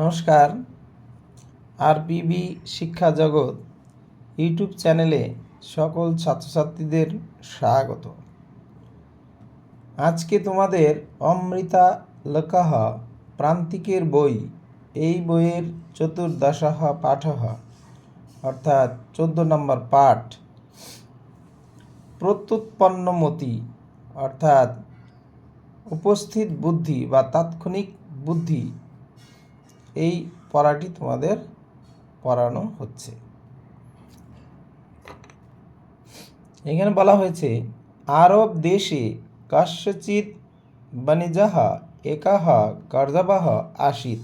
নমস্কার। আরপিবি শিক্ষা জগৎ ইউটিউব চ্যানেলে সকল ছাত্রছাত্রীদের স্বাগত। আজকে তোমাদের অমৃতা লকাহ প্রান্তিকের বই, এই বইয়ের চতুর্দশাহ পাঠহ, অর্থাৎ চোদ্দ নম্বর পাঠ, প্রত্যুৎপন্নমতি, অর্থাৎ উপস্থিত বুদ্ধি বা তাৎক্ষণিক বুদ্ধি এই পড়াটি তোমাদের পড়ানো হচ্ছে। এখানে বলা হয়েছে, আরব দেশে কস্যচিৎ বাণিজাহা একাহা কর্দবাহ আসিত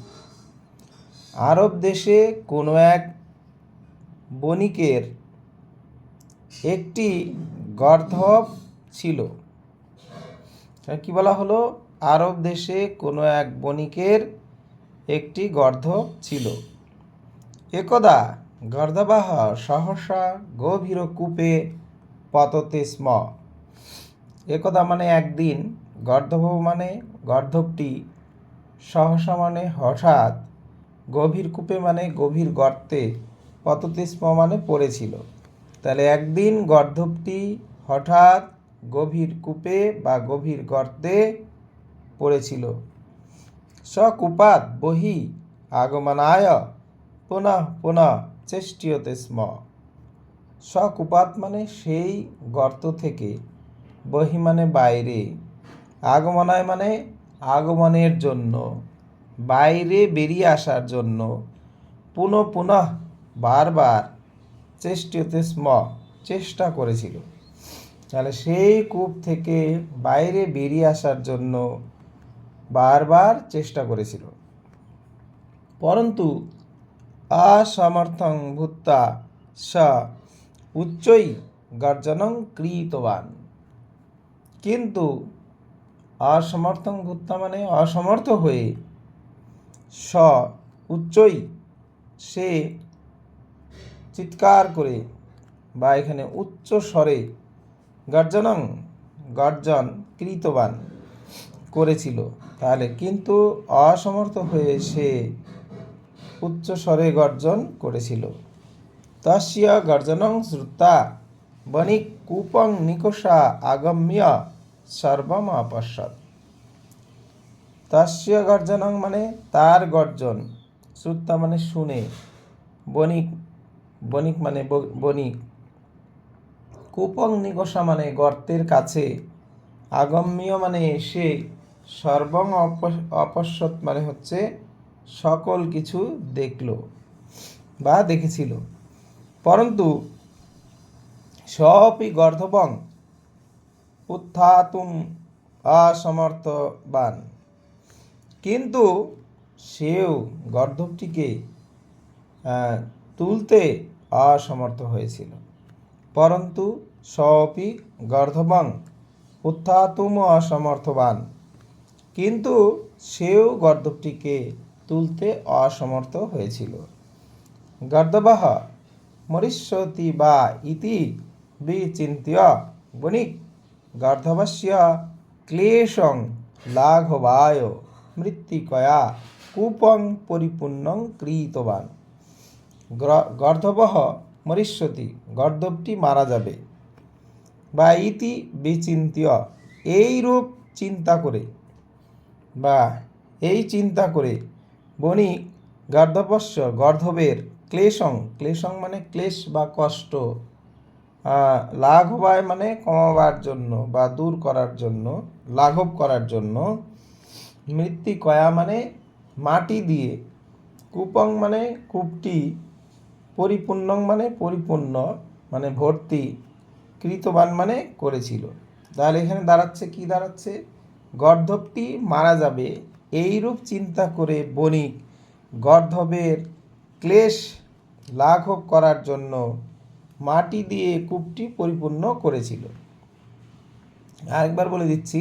আরব দেশে কোনো এক বণিকের একটি গর্ধব ছিল। কি বলা হলো? আরব দেশে কোনো এক বণিকের একটি গর্ধব ছিল। একদা গর্ধবাহ সহসা গভীর কূপে পততে স্ম। একদা মানে একদিন, গর্ধব মানে গর্ধবটি, সহসা মানে হঠাৎ, গভীর কূপে মানে গভীর গর্তে পততে স্ম মানে পড়েছিল। তাহলে একদিন গর্ধবটি হঠাৎ গভীর কূপে বা গভীর গর্তে পড়েছিল। সকুপাত বহি আগমনায় পুনঃ পুনঃ চেষ্টিয়তে স্ম। সকুপাত মানে সেই গর্ত থেকে বহি মানে বাইরে, আগমনায় মানে আগমনের জন্য, বাইরে বেরিয়ে আসার জন্য, পুনঃ পুনঃ বারবার চেষ্টিয়তে স্ম, চেষ্টা করেছিল। তাহলে সেই কূপ থেকে বাইরে বেরিয়ে আসার জন্য বারবার চেষ্টা করেছিল। পরন্তু অসমর্থং ভূত্তা স উচ্চই গর্জনং কৃতবান কিন্তু অসমর্থং ভূত্তা মানে অসমর্থ হয়ে স উচ্চই সে চিৎকার করে বা এখানে উচ্চ স্বরে গর্জনং গর্জন কৃতবান করেছিল। তাহলে কিন্তু অসমর্থ হয়ে সে উচ্চ স্বরে গর্জন করেছিল। তস্য গর্জনং শ্রুতা বণিক কূপং নিকষা আগম্য সর্বম অপশ্যৎ। তস্য গর্জনং মানে তার গর্জন, শ্রুতা মানে শুনে। বণিক বণিক মানে বণিক কূপং নিকষা মানে গর্তের কাছে, আগম্য মানে এসে সর্বং অপ- অপশ্যৎ মানে হচ্ছে সকল কিছু দেখল বা দেখেছিল। পরন্তু সপি গর্ধবং উত্থাতুম অসমর্থবান। কিন্তু সেও গর্ধবটিকে তুলতে অসমর্থ হয়েছিল। পরন্তু সপি গর্ধবং উত্থাতুম অসমর্থবান। কিন্তু সেও গর্দবটিকে তুলতে অসমর্থ হয়েছিল। গর্দবাহ মরিষ্যতি বা ইতি বিচিন্ত্য বণিক গর্ধবস্য ক্লেশং লাঘবায় মৃত্তিকয়া কূপং পরিপূর্ণং কৃতবান গ্র- গর্ধবহ মরিষ্যতি গর্ধবটি মারা যাবে। বা ইতি বিচিন্ত্য এই রূপ চিন্তা করে বা এই চিন্তা করে বণিক গর্ধপস্য গর্ধবের ক্লেশং ক্লেশং মানে ক্লেশ বা কষ্ট লাঘবায় মানে কমাবার জন্য বা দূর করার জন্য, লাঘব করার জন্য। মৃত্তিকয়া মানে মাটি দিয়ে, কূপং মানে কূপটি, পরিপূর্ণং মানে পরিপূর্ণ মানে ভর্তি, কৃতবান মানে করেছিল। তাহলে এখানে দাঁড়াচ্ছে, কি দাঁড়াচ্ছে? গর্ধবটি মারা যাবে। এইরূপ চিন্তা করে বণিক গর্ধবের ক্লেশ লাঘব করার জন্য মাটি দিয়ে কূপটি পরিপূর্ণ করেছিল। আরেকবার বলে দিচ্ছি,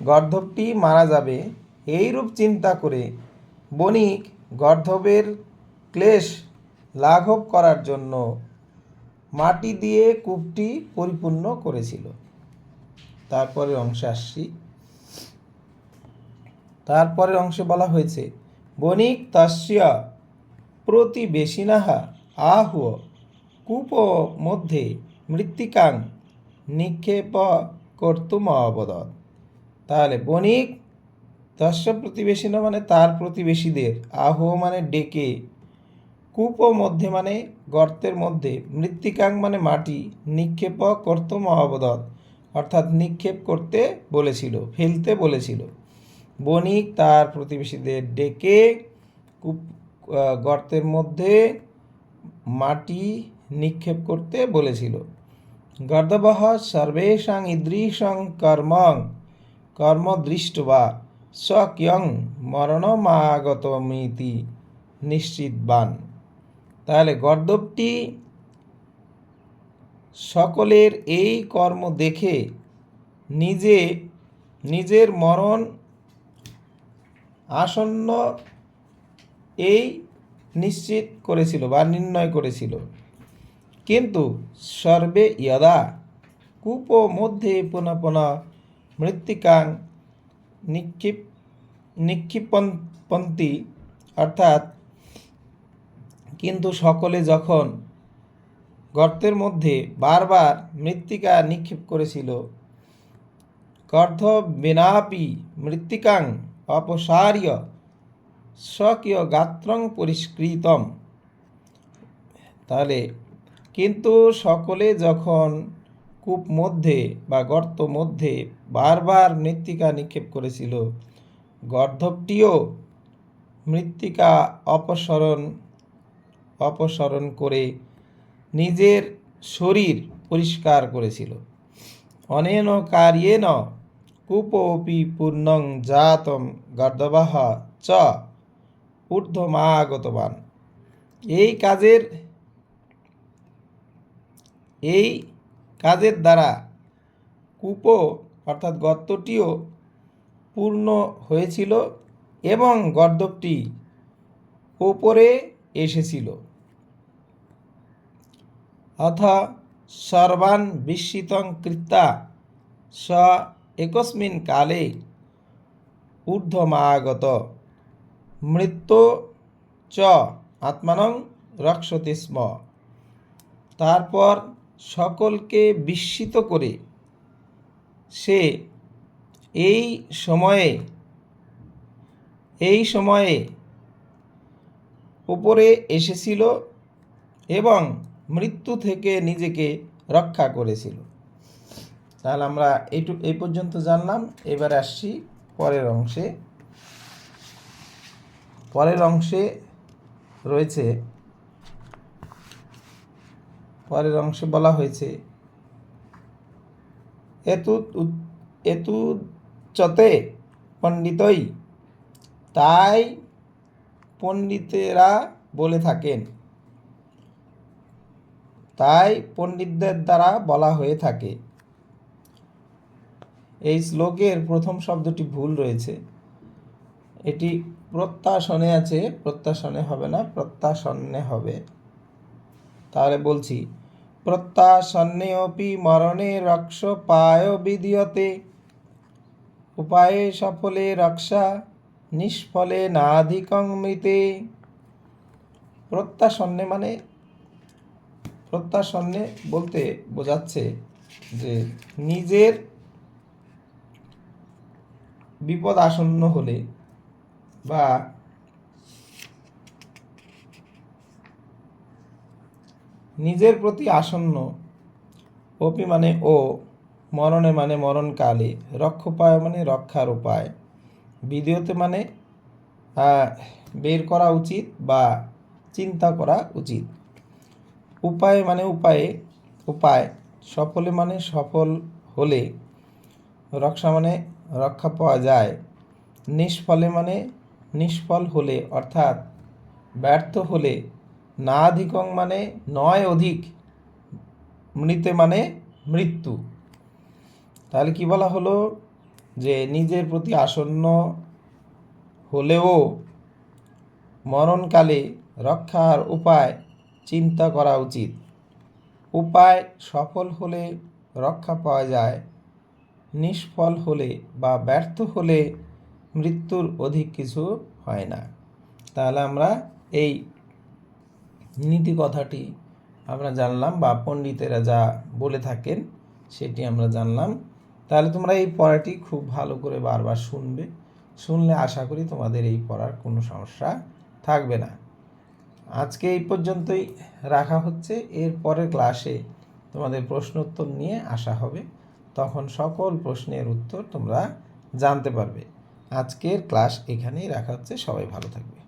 গর্ধবটি মারা যাবে। এইরূপ চিন্তা করে বণিক গর্ধবের ক্লেশ লাঘব করার জন্য মাটি দিয়ে কূপটি পরিপূর্ণ করেছিল। তারপরে অংশে আসছি। তারপরের অংশে বলা হয়েছে, বণিক তস্য প্রতিবেশিনः আহুয় কূপ মধ্যে মৃত্তিকাং নিক্ষেপ কর্তুম অবদত তাহলে বণিক তস্য প্রতিবেশিনা মানে তার প্রতিবেশীদের, আহ মানে ডেকে, কূপ মধ্যে মানে গর্তের মধ্যে, মৃত্তিকাং মানে মাটি নিক্ষেপ কর্তুম অবদত অর্থাৎ নিক্ষেপ করতে বলেছিল, ফেলতে বলেছিল। বণিক তার প্রতিবেশীদের ডেকে কূপ গর্তের মধ্যে মাটি নিক্ষেপ করতে বলেছিল। গর্দবহ সর্বেষাং ইদৃশং কর্মং, কর্ম দৃষ্টবা স্বয়ং মরণমাগতমিতি নিশ্চিতবান। তাহলে গর্দবটি সকলের এই কর্ম দেখে নিজে, নিজের মরণ আসন্ন এই নিশ্চিত করেছিল বা নির্ণয় করেছিল। কিন্তু সর্বে ইয়দা কূপ মধ্যে পুনঃ পুনঃ মৃত্তিকাং নিক্ষিপ নিক্ষিপন্তি অর্থাৎ কিন্তু সকলে যখন গর্তের মধ্যে বারবার মৃত্তিকা নিক্ষেপ করেছিল কর্ধ বিনাপি মৃত্তিকাং অপসার্য স্বকীয় গাত্রং পরিষ্কৃতম। তাহলে কিন্তু সকলে যখন কূপ মধ্যে বা গর্ত মধ্যে বারবার মৃত্তিকা নিক্ষেপ করেছিল গর্ধবটিও মৃত্তিকা অপসরণ অপসরণ করে নিজের শরীর পরিষ্কার করেছিল। অনেন কার্যেন কূপপি পূর্ণং জাতম গর্দবাহ চ। ঊর্ধ্বমাগতবান। এই কাজের এই কাজের দ্বারা কূপ অর্থাৎ গর্তটিও পূর্ণ হয়েছিল এবং গর্দবটি ওপরে এসেছিল। অথ সর্বান বিস্মিতং কৃত্তা স একস্মিন কালে ঊর্ধ্বমাগত। মৃত্যু চ আত্মানং রক্ষতি স্ম। তারপর সকলকে বিস্মিত করে সে এই সময়ে এই সময়ে উপরে এসেছিল এবং মৃত্যু থেকে নিজেকে রক্ষা করেছিল। তাহলে আমরা এইটু, এই পর্যন্ত জানলাম। এবার আসছি পরের অংশে। পরের অংশে রয়েছে, পরের অংশে বলা হয়েছে, এতু এতু চতে পণ্ডিতই, তাই পণ্ডিতেরা বলে থাকেন। তাই পণ্ডিতদের দ্বারা বলা হয়ে থাকে। এই শ্লোকের প্রথম শব্দটি ভুল রয়েছে। এটি প্রত্যাশনে আছে, প্রত্যাশনে হবে না প্রত্যাশন্নে হবে। তাহলে বলছি প্রত্যাশন্নে অপি মরণে রক্ষ পায় বিধীয়তে উপায়ে সফলে রক্ষা নিষ্ফলে নাধিকং মৃতে। প্রত্যাশন্নে মানে প্রত্যাশন্নে বলতে বোঝাচ্ছে যে নিজের বিপদ আসন্ন হলে বা নিজের প্রতি আসন্ন অপি মানে ও, মরণে মানে মরণকালে, রক্ষোপায় মানে রক্ষার উপায় বিধিয়তে মানে বের করা উচিত বা চিন্তা করা উচিত। উপায় মানে উপায়ে, উপায়, সফলে মানে সফল হলে, রক্ষা মানে রক্ষা পাওয়া যায়। নিষ্ফলে মানে নিষ্ফল হলে, অর্থাৎ ব্যর্থ হলে। না অধিকং মানে নয় অধিক, মৃতে মানে মৃত্যু। তাহলে কি বলা হলো? যে নিজের প্রতি আসন্ন হলেও মরণকালে রক্ষার উপায় চিন্তা করা উচিত। উপায় সফল হলে রক্ষা পাওয়া যায়। নিষ্ফল হলে বা ব্যর্থ হলে মৃত্যুর অধিক কিছু হয় না। তাহলে আমরা এই নীতি কথাটি আমরা জানলাম বা পণ্ডিতেরা যা বলে থাকেন সেটি আমরা জানলাম। তাহলে তোমরা এই পড়াটি খুব ভালো করে বারবার শুনবে। শুনলে আশা করি তোমাদের এই পড়ার কোনো সমস্যা থাকবে না। আজকে এই পর্যন্তই। রাখা হচ্ছে। এর পরের ক্লাসে তোমাদের প্রশ্ন উত্তর নিয়ে আসা হবে। তখন সকল প্রশ্নের উত্তর তোমরা জানতে পারবে। আজকের ক্লাস এখানেই রাখা হচ্ছে। সবাই ভালো থাকবে।